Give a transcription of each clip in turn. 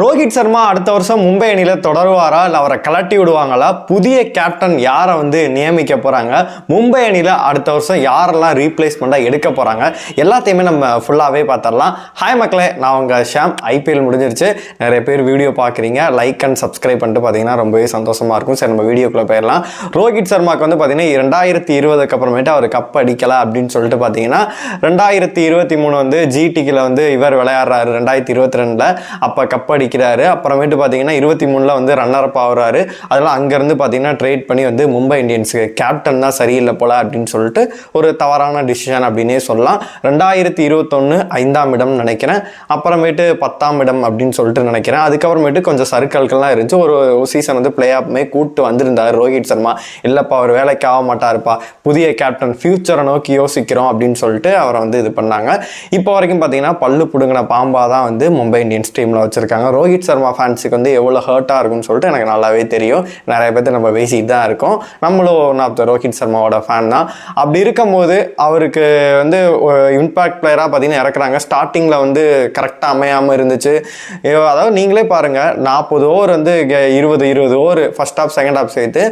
ரோஹித் சர்மா அடுத்த வருஷம் மும்பை அணியில் தொடருவாரா? இல்லை அவரை கலட்டி விடுவாங்களா? புதிய கேப்டன் யாரை வந்து நியமிக்க போகிறாங்க மும்பை அணியில் அடுத்த வருஷம் யாரெல்லாம் ரீப்ளேஸ்மெண்ட்டாக எடுக்க போகிறாங்க எல்லாத்தையுமே நம்ம ஃபுல்லாகவே பார்த்துடலாம். ஹாய் மக்களே நான் உங்கள் ஷாம். ஐபிஎல் முடிஞ்சிருச்சு. நிறைய பேர் வீடியோ பார்க்குறீங்க. லைக் அண்ட் சப்ஸ்கிரைப் பண்ணிட்டு பார்த்தீங்கன்னா ரொம்பவே சந்தோஷமாக இருக்கும். சரி நம்ம வீடியோக்குள்ளே போயிடலாம். ரோஹித் சர்மாவுக்கு வந்து பார்த்தீங்கன்னா ரெண்டாயிரத்தி இருபதுக்கு அப்புறமேட்டு அவர் கப் அடிக்கலை அப்படின்னு சொல்லிட்டு பார்த்தீங்கன்னா ரெண்டாயிரத்தி இருபத்தி மூணு வந்து ஜிடிக்கில் வந்து இவர் விளையாடுறாரு. ரெண்டாயிரத்தி இருபத்தி ரெண்டில். அப்போ கப் அடி அடிக்கிறாரு. அப்புறமேட்டு பார்த்தீங்கன்னா இருபத்தி மூணில் வந்து ரன்னர் அப் ஆகுறாரு. அதெல்லாம் அங்கேருந்து பார்த்தீங்கன்னா ட்ரேட் பண்ணி வந்து மும்பை இந்தியன்ஸுக்கு கேப்டன் தான் சரியில்லை போல அப்படின்னு சொல்லிட்டு ஒரு தவறான டிசிஷன் அப்படின்னே சொல்லலாம். ரெண்டாயிரத்தி இருபத்தொன்று ஐந்தாம் இடம் நினைக்கிறேன். அப்புறமேட்டு பத்தாம் இடம் அப்படின்னு சொல்லிட்டு நினைக்கிறேன். அதுக்கப்புறமேட்டு கொஞ்சம் சர்க்கிள்கள்லாம் இருந்துச்சு. ஒரு சீசன் வந்து பிளே ஆஃப்மே கூப்பிட்டு வந்திருந்தார் ரோஹித் சர்மா. இல்லைப்பா அவர் வேலைக்கு ஆக மாட்டாருப்பா. புதிய கேப்டன் ஃபியூச்சரை நோக்கி யோசிக்கிறோம் அப்படின்னு சொல்லிட்டு அவரை வந்து இது பண்ணாங்க. இப்போ வரைக்கும் பார்த்தீங்கன்னா பல்லு பிடுங்கின பாம்பாக தான் வந்து மும்பை இந்தியன்ஸ் டீமில் வச்சுருக்காங்க. ரோஹித் சர்மா ஃபேன்ஸுக்கு வந்து எவ்வளோ ஹர்ட்டாக இருக்கும்னு சொல்லிட்டு எனக்கு நல்லாவே தெரியும். நிறைய பேர்த்து நம்ம பேசிட்டு தான் இருக்கோம். நம்மளும் ஒன் ஆஃப் த ரோஹித் சர்மாவோட ஃபேன் தான். அப்படி இருக்கும்போது அவருக்கு வந்து இம்பாக்ட் பிளேயராக பார்த்தீங்கன்னா இறக்குறாங்க. ஸ்டார்டிங்கில் வந்து கரெக்டாக அமையாமல் இருந்துச்சு. அதாவது நீங்களே பாருங்கள் நாற்பது ஓவர் வந்து இருபது இருபது over first half second half சேர்த்து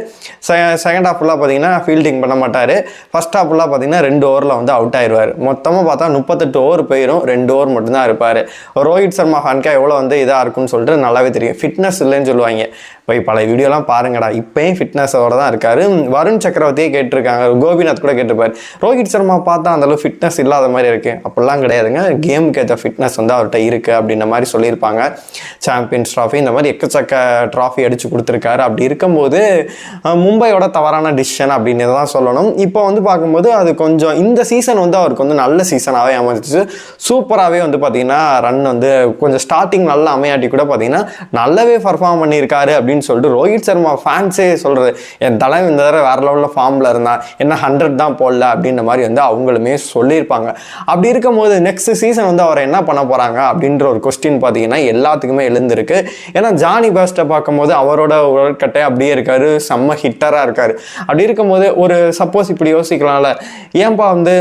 செகண்ட் ஹாஃப் ஃபுல்லாக பார்த்தீங்கன்னா ஃபீல்டிங் பண்ண மாட்டார். ஃபஸ்ட் ஹாஃப் ஃபுல்லாக பார்த்தீங்கன்னா ரெண்டு ஓவரில் வந்து அவுட் ஆயிடுவார் மொத்தமாக பார்த்தா முப்பத்தெட்டு ஓவர் போயிடும் ரெண்டு ஓவர் மட்டும்தான் இருப்பார். ரோஹித் சர்மா ஃபேன்கா எவ்வளோ வந்து இதாக இருக்கும்? இருக்கும்னு சொல்லிட்டு நல்லாவே தெரியும். ஃபிட்னஸ் இல்லைன்னு சொல்லுவாங்க. போய் பல வீடியோலாம் பாருங்கடா. இப்போயும் ஃபிட்னஸோட தான் இருக்காரு. வருண் சக்கரவர்த்தியே கேட்டிருக்காங்க. கோபிநாத் கூட கேட்டிருப்பார். ரோஹித் சர்மா பார்த்தா அந்தளவு ஃபிட்னஸ் இல்லாத மாதிரி இருக்குது அப்படிலாம் கிடையாதுங்க. கேமுக்கு ஏற்ற ஃபிட்னஸ் வந்து அவர்கிட்ட இருக்குது அப்படின்ற மாதிரி சொல்லியிருப்பாங்க. சாம்பியன்ஸ் ட்ராஃபி இந்த மாதிரி எக்கச்சக்க ட்ராஃபி அடித்து கொடுத்துருக்காரு. அப்படி இருக்கும்போது மும்பையோட தவறான டிசிஷன் அப்படின்னு தான் சொல்லணும். இப்போ வந்து பார்க்கும்போது அது கொஞ்சம் இந்த சீசன் வந்து அவருக்கு வந்து நல்ல சீசனாகவே அமைஞ்சிச்சு. சூப்பராகவே வந்து பார்த்திங்கன்னா ரன் வந்து கொஞ்சம் ஸ்டார்டிங் நல்லா அமையாட்டி கூட பார்த்திங்கன்னா நல்லாவே பர்ஃபார்ம் பண்ணியிருக்காரு அப்படின்னு அப்படின்னு சொல்லிட்டு ரோஹித் சர்மா ஃபேன்ஸே சொல்கிறது என் தலைவன் இந்த தடவை வேற லெவலில் ஃபார்மில் இருந்தான் என்ன ஹண்ட்ரட் தான் போடல அப்படின்ற மாதிரி வந்து அவங்களுமே சொல்லியிருப்பாங்க. அப்படி இருக்கும்போது நெக்ஸ்ட் சீசன் வந்து அவர் என்ன பண்ண போகிறாங்க அப்படின்ற ஒரு கொஸ்டின் பார்த்தீங்கன்னா எல்லாத்துக்குமே எழுந்திருக்கு. ஏன்னா ஜானி பாஸ்ட்டை பார்க்கும்போது அவரோட உடற்கட்டை அப்படியே இருக்கார் செம்ம ஹிட்டராக இருக்கார். அப்படி இருக்கும்போது ஒரு சப்போஸ் இப்படி யோசிக்கலாம்ல ஏன்பா வந்து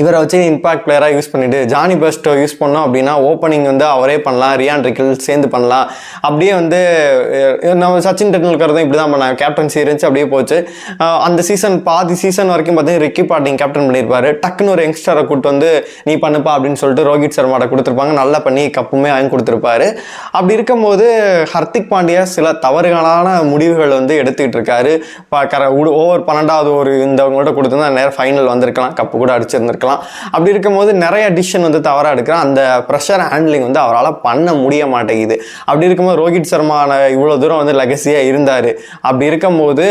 இவரை வச்சு இம்பாக்ட் பிளேயராக யூஸ் பண்ணிவிட்டு ஜானி பெஸ்ட்டோ யூஸ் பண்ணோம் அப்படின்னா ஓப்பனிங் வந்து அவரே பண்ணலாம் ரியான் ரிக்கில் சேர்ந்து பண்ணலாம். அப்படியே வந்து நம்ம சச்சின் டெண்டுல்கர் தான் இப்படி தான் பண்ணாங்க. கேப்டன்சி இருந்துச்சு அப்படியே போச்சு. அந்த சீசன் பாதி சீசன் வரைக்கும் பார்த்தீங்கன்னா ரிக்கி பாட்டிங் கேப்டன் பண்ணியிருப்பாரு. டக்குன்னு ஒரு யங்ஸ்டரை கூட்டு வந்து நீ பண்ணுப்பா அப்படின்னு சொல்லிட்டு ரோஹித் சர்மாட்ட கொடுத்துருப்பாங்க. நல்லா பண்ணி கப்புமே வாங்கி கொடுத்துருப்பாரு. அப்படி இருக்கும்போது ஹர்திக் பாண்டியா சில தவறுகளான முடிவுகள் வந்து எடுத்துக்கிட்டு இருக்காரு. கர ஓவர் பன்னெண்டாவது ஒரு இந்தவங்கள்ட்ட கொடுத்துருந்தா நேரம் ஃபைனல் வந்திருக்கலாம். கப்பு கூட அடிச்சிருந்திருக்கலாம். அப்படி இருக்கும்போது நிறைய டிசிஷன் வந்து தவறாக எடுக்கிறான். அந்த ப்ரெஷர் ஹேண்ட்லிங் வந்து அவரால் பண்ண முடிய மாட்டேங்குது. அப்படி இருக்கும்போது ரோஹித் சர்மா இவ்வளோ தூரம் வந்து லெகசியாக இருந்தார். அப்படி இருக்கும்போது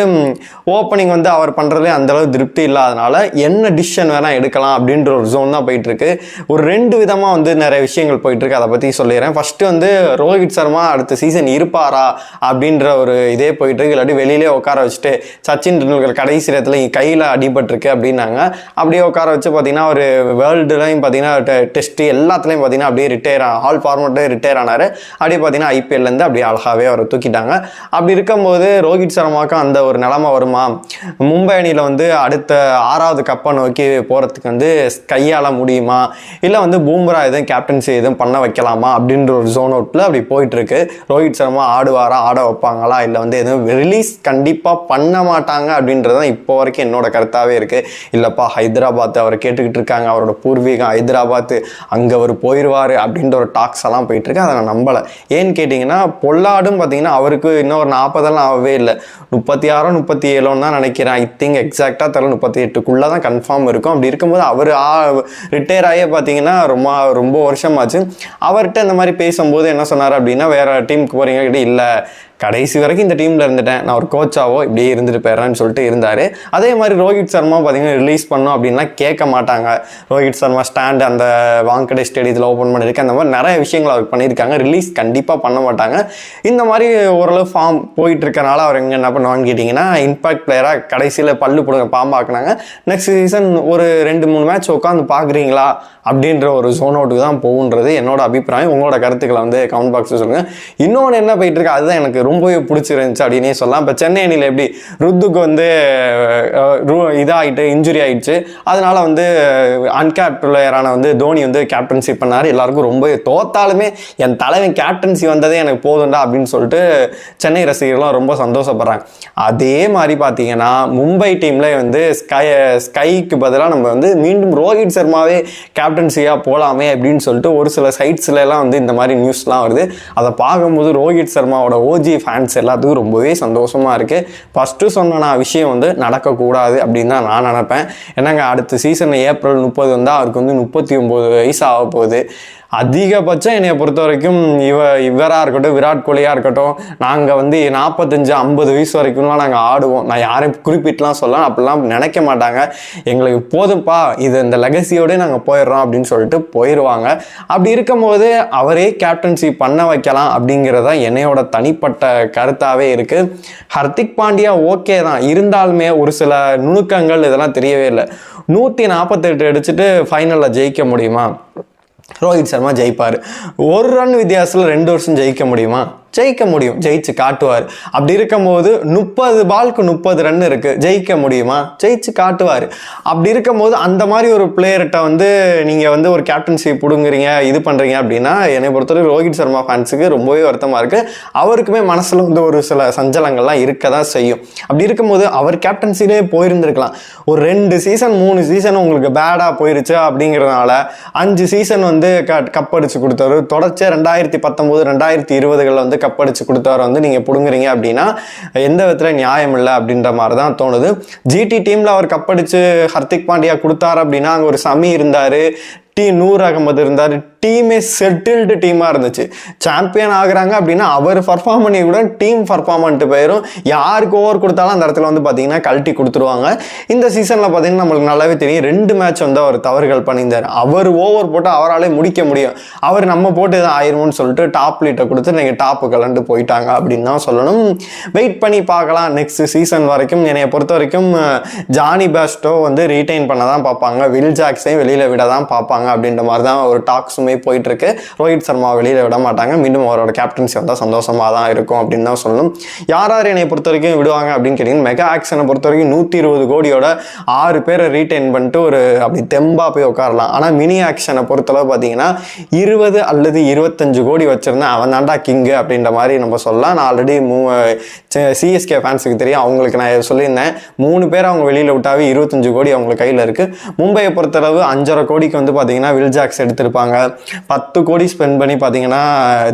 ஓப்பனிங் வந்து அவர் பண்ணுறதே அந்தளவு திருப்தி இல்லாதனால என்ன டிசிஷன் வேணால் எடுக்கலாம் அப்படின்ற ஒரு ஜோன் தான் போயிட்டுருக்கு. ஒரு ரெண்டு விதமாக வந்து நிறைய விஷயங்கள் போயிட்டுருக்கு. அதை பற்றி சொல்லிடுறேன். ஃபஸ்ட்டு வந்து ரோஹித் சர்மா அடுத்த சீசன் இருப்பாரா அப்படின்ற ஒரு இதே போயிட்டுருக்கு. இல்லாட்டி வெளியிலே உட்கார வச்சுட்டு சச்சின் டெண்டுல்கர் கடைசி இடத்துல கையில் அடிபட்டிருக்கு அப்படின்னாங்க. அப்படியே உட்கார வச்சு பார்த்தீங்கன்னா ஒரு வேர்ல்டுலையும் பார்த்தீங்கன்னா டெஸ்ட் எல்லாத்துலேயும் பார்த்தீங்கன்னா அப்படியே ரிட்டையர் ஆல் ஃபார்மேட்டே ரிட்டையர் ஆனார். அப்படியே பார்த்தீங்கன்னா ஐபிஎல்லேருந்து அப்படியே அழகாகவே அவரை தூக்கிட்டாங்க. அப்படி இருக்கும்போது ரோஹித் சர்மாவுக்கு அந்த ஒரு நிலமை வருமா? மும்பை அணியில் வந்து அடுத்த ஆறாவது கப்பை நோக்கி போகிறதுக்கு வந்து கையால் முடியுமா? இல்லை வந்து பூம்ரா எதுவும் கேப்டன்சி எதுவும் பண்ண வைக்கலாமா? அப்படின்ற ஒரு ஜோன் அவுட்டில் அப்படி போயிட்டுருக்கு ரோஹித் சர்மா ஆடுவாரா? ஆட வைப்பாங்களா? இல்லை வந்து எதுவும் ரிலீஸ் கண்டிப்பாக பண்ண மாட்டாங்க அப்படின்றது தான் இப்போ வரைக்கும் என்னோட கருத்தாகவே இருக்குது இல்லைப்பா ஹைதராபாத் கேட்டு கேட்டுக்கிட்டு இருக்காங்க. அவரோட பூர்வீகம் ஹைதராபாத் அங்கே அவர் போயிடுவார் அப்படின்ற ஒரு டாக்ஸ் எல்லாம் போயிட்டுருக்கு அதை நான் நம்பலை. ஏன்னு கேட்டிங்கன்னா பொல்லாடும் பார்த்தீங்கன்னா அவருக்கு இன்னும் ஒரு நாற்பதெல்லாம் ஆகவே இல்லை. முப்பத்தி ஆறோ முப்பத்தி ஏழோன்னு தான் நினைக்கிறேன். ஐ திங்க் எக்ஸாக்டாக தெரியல. முப்பத்தி எட்டுக்குள்ளே தான் கன்ஃபார்ம் இருக்கும். அப்படி இருக்கும்போது அவர் ரிட்டையர் ஆகியே பார்த்தீங்கன்னா ரொம்ப ரொம்ப வருஷமாச்சு. அவர்கிட்ட இந்த மாதிரி பேசும்போது என்ன சொன்னார் அப்படின்னா வேறு டீமுக்கு போகிறீங்க கிட்டே இல்லை. கடைசி வரைக்கும் இந்த டீமில் இருந்துட்டேன். நான் ஒரு கோச்சாவோ இப்படியே இருந்துட்டு போயிடுறேன்னு சொல்லிட்டு இருந்தார். அதே மாதிரி ரோஹித் சர்மா பார்த்தீங்கன்னா ரிலீஸ் பண்ணோம் அப்படின்னா கேட்க மாட்டாங்க. ரோஹித் சர்மா ஸ்டாண்ட் அந்த வாங்கடே ஸ்டேடியத்தில் ஓப்பன் பண்ணியிருக்கேன் அந்த மாதிரி நிறைய விஷயங்கள் அவர் பண்ணியிருக்காங்க. ரிலீஸ் கண்டிப்பாக பண்ண மாட்டாங்க. இந்த மாதிரி ஓரளவு ஃபார்ம் போயிட்டு இருக்கனால அவர் எங்கே என்ன பண்ணுவான்னு கேட்டிங்கன்னா இம்பாக்ட் பிளேயராக கடைசியில் பல்லு போடுங்க பாம்பாக்குனாங்க நெக்ஸ்ட் சீசன் ஒரு ரெண்டு மூணு மேட்ச் உட்காந்து பார்க்குறீங்களா அப்படின்ற ஒரு ஜோன் அவுட்டுக்கு தான் போகுன்றது என்னோட அபிப்பிராயம். உங்களோட கருத்துக்களை வந்து கமெண்ட் பாக்ஸில் சொல்லுங்கள் இன்னொன்று என்ன போயிட்டு இருக்கு அதுதான் எனக்கு ரொம்பவே பிடிச்சிருந்துச்சு அப்படின்னே சொல்லலாம். இப்போ சென்னை அணியில் எப்படி ருத்துக்கு வந்து ரூ இதாகிட்டு இன்ஜுரி ஆகிடுச்சு அதனால் வந்து அன்கேப் பிளேயரான வந்து தோனி வந்து கேப்டன்சி பண்ணார். எல்லாருக்கும் ரொம்ப தோத்தாலுமே என் தலைவன் கேப்டன்சி வந்ததே எனக்கு போதும்டா அப்படின்னு சொல்லிட்டு சென்னை ரசிகர்கள்லாம் ரொம்ப சந்தோஷப்படுறாங்க. அதே மாதிரி பார்த்தீங்கன்னா மும்பை டீமில் வந்து ஸ்கை ஸ்கைக்கு பதிலாக நம்ம வந்து மீண்டும் ரோஹித் சர்மாவே கேப்டன்சியாக போகலாமே அப்படின்னு சொல்லிட்டு ஒரு சில சைட்ஸ்லாம் வந்து இந்த மாதிரி நியூஸ்லாம் வருது. அதை பார்க்கும்போது ரோஹித் சர்மாவோட ஓஜி ஃபேன்ஸ் எல்லாத்துக்கும் ரொம்பவே சந்தோஷமாக இருக்குது ஃபஸ்ட்டு சொன்ன நான் விஷயம் வந்து நடக்கக்கூடாது அப்படின்னு தான் நான் நினப்பேன். என்னங்க அடுத்த சீசன் ஏப்ரல் முப்பது வந்தால் அவருக்கு வந்து முப்பத்தி ஒம்பது வயசு ஆக போகுது அதிகபட்சம் என்னை பொறுத்த வரைக்கும் இவ இவராக இருக்கட்டும் விராட் கோலியாக இருக்கட்டும் நாங்கள் வந்து நாற்பத்தஞ்சு ஐம்பது வயசு வரைக்கும்லாம் நாங்கள் ஆடுவோம். நான் யாரையும் குறிப்பிட்டுலாம் சொல்ல அப்படிலாம் நினைக்க மாட்டாங்க. எங்களுக்கு போதும்ப்பா இது இந்த லெகசியோடய நாங்கள் போயிடுறோம் அப்படின்னு சொல்லிட்டு போயிடுவாங்க அப்படி இருக்கும்போது அவரே கேப்டன்சி பண்ண வைக்கலாம் அப்படிங்கிறது தான் என்னையோட தனிப்பட்ட கருத்தாகவே இருக்குது ஹர்திக் பாண்டியா ஓகே தான். இருந்தாலுமே ஒரு சில நுணுக்கங்கள் இதெல்லாம் தெரியவே இல்லை. நூற்றி நாற்பத்தெட்டு அடிச்சுட்டு ஃபைனலில் ஜெயிக்க முடியுமா? ரோஹித் சர்மா ஜெயிப்பார். ஒரு ரன் வித்தியாசத்தில் ரெண்டு வருஷம் ஜெயிக்க முடியுமா? ஜெயிக்க முடியும். ஜெயிச்சு காட்டுவார். அப்படி இருக்கும்போது முப்பது பால்க்கு முப்பது ரன் இருக்கு. ஜெயிக்க முடியுமா? ஜெயிச்சு காட்டுவார். அப்படி இருக்கும்போது அந்த மாதிரி ஒரு பிளேயர்கிட்ட வந்து நீங்க வந்து ஒரு கேப்டன்சி பிடுங்குறீங்க இது பண்றீங்க அப்படின்னா என்னை பொறுத்தவரை ரோஹித் சர்மா ஃபேன்ஸுக்கு ரொம்பவே வருத்தமா இருக்கு. அவருக்குமே மனசுல வந்து ஒரு சில சஞ்சலங்கள்லாம் இருக்க தான் செய்யும். அப்படி இருக்கும்போது அவர் கேப்டன்சிலே போயிருந்திருக்கலாம். ஒரு ரெண்டு சீசன் மூணு சீசன் உங்களுக்கு பேடா போயிருச்சு அப்படிங்கிறதுனால அஞ்சு சீசன் வந்து க- கப் அடிச்சு கொடுத்தாரு. தொடர்ச்சியாக ரெண்டாயிரத்தி பத்தொன்பது ரெண்டாயிரத்தி இருபதுகளில் வந்து கப் அடிச்சு கொடுத்தவரை வந்து நீங்கள் பிடுங்குறீங்க அப்படின்னா எந்த விதத்தில் நியாயம் இல்லை அப்படின்ற மாதிரி தான் தோணுது ஜிடி டீமில் அவர் கப் அடிச்சு ஹர்திக் பாண்டியா கொடுத்தாரு அப்படின்னா அங்கே ஒரு சமி இருந்தார். டி நூர் அகமது இருந்தார். டீமே செட்டில்டு டீமாக இருந்துச்சு. சாம்பியன் ஆகுறாங்க அப்படின்னா அவர் பர்ஃபார்ம் பண்ணி கூட டீம் பர்ஃபார்ம் போயிடும் யாருக்கு ஓவர் கொடுத்தாலும் அந்த இடத்துல வந்து பார்த்தீங்கன்னா கழட்டி கொடுத்துருவாங்க. இந்த சீசனில் பார்த்தீங்கன்னா நம்மளுக்கு நல்லாவே தெரியும். ரெண்டு மேட்ச் வந்து அவர் தவறுகள் பண்ணியிருந்தார். அவர் ஓவர் போட்டு அவராலே முடிக்க முடியும். அவர் நம்ம போட்டு தான் ஆயிருமோன்னு சொல்லிட்டு டாப் லீட்டை கொடுத்து நீங்கள் டாப்பு கலண்டு போயிட்டாங்க அப்படின்னு தான் சொல்லணும். வெயிட் பண்ணி பார்க்கலாம். நெக்ஸ்ட் சீசன் வரைக்கும் என்னைய பொறுத்த வரைக்கும் ஜானி பேஸ்டோ வந்து ரீடைன் பண்ண தான் பார்ப்பாங்க. வில் ஜாக்ஸையும் வெளியில் விட தான் பார்ப்பாங்க அப்படின்ற மாதிரி தான் ஒரு டாக்ஸுமே எல்லாமே போயிட்டுருக்கு. ரோஹித் சர்மா வெளியில் விட மாட்டாங்க. மீண்டும் அவரோட கேப்டன்சி வந்தால் சந்தோஷமாக தான் இருக்கும் அப்படின்னு தான் சொல்லணும். யார் யார் என்னை பொறுத்த வரைக்கும் விடுவாங்க அப்படின்னு கேட்டிங்கன்னா மெகா ஆக்ஷனை பொறுத்த வரைக்கும் நூற்றி இருபது கோடியோட ஆறு பேரை ரீடைன் பண்ணிட்டு ஒரு அப்படி தெம்பாக போய் உட்காரலாம். ஆனால் மினி ஆக்ஷனை பொறுத்தளவு பார்த்தீங்கன்னா இருபது அல்லது இருபத்தஞ்சு கோடி வச்சுருந்தேன் அவன் தாண்டா கிங்கு அப்படின்ற மாதிரி நம்ம சொல்லலாம். நான் ஆல்ரெடி மூ சிஎஸ்கே ஃபேன்ஸுக்கு தெரியும். அவங்களுக்கு நான் சொல்லியிருந்தேன். மூணு பேர் அவங்க வெளியில் விட்டாவே இருபத்தஞ்சு கோடி அவங்க கையில் இருக்குது மும்பையை பொறுத்தளவு அஞ்சரை கோடிக்கு வந்து பார்த்தீங்கன்னா வில் ஜாக்ஸ் எடுத்திருப்பாங்க. பத்து கோடி ஸ்பெண்ட் பண்ணி பார்த்தீங்கன்னா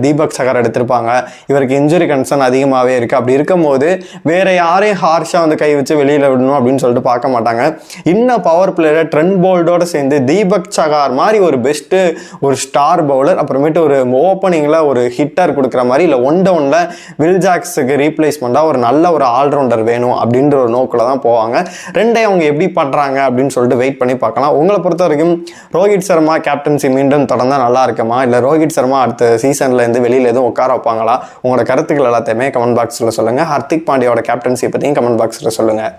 தீபக் சகர் எடுத்திருப்பாங்க. இவருக்கு இன்ஜுரி கன்சர்ன் அதிகமாகவே இருக்குது அப்படி இருக்கும்போது வேறு யாரையும் ஹார்ஷாக வந்து கை வச்சு வெளியில் விடணும் அப்படின்னு சொல்லிட்டு பார்க்க மாட்டாங்க. இன்னும் பவர் பிளேயர் ட்ரெண்ட் போல்டோடு சேர்ந்து தீபக் சகார் மாதிரி ஒரு பெஸ்ட்டு ஒரு ஸ்டார் பவுலர் அப்புறமேட்டு ஒரு ஓப்பனிங்கில் ஒரு ஹிட்டர் கொடுக்குற மாதிரி இல்லை ஒன் டவுனில் வில் ஜாக்ஸுக்கு ரீப்ளேஸ்மெண்ட்டாக ஒரு நல்ல ஒரு ஆல்ரவுண்டர் வேணும் அப்படின்ற ஒரு நோக்கில் தான் போவாங்க. ரெண்டே அவங்க எப்படி பண்ணுறாங்க அப்படின்னு சொல்லிட்டு வெயிட் பண்ணி பார்க்கலாம். உங்களை பொறுத்த வரைக்கும் ரோஹித் சர்மா கேப்டன்சி மீண்டும் தொடர்ந்தா நல்லா இருக்குமா? இல்லை ரோஹித் சர்மா அடுத்த சீசனில் இருந்து வெளியில் எதுவும் உட்கார வைப்பாங்களா? உங்களோட கருத்துக்கள் எல்லாத்தையுமே கமெண்ட் பாக்ஸில் சொல்லுங்கள் ஹர்திக் பாண்டியோட கேப்டன்சியை பற்றியும் கமெண்ட் பாக்ஸில் சொல்லுங்கள்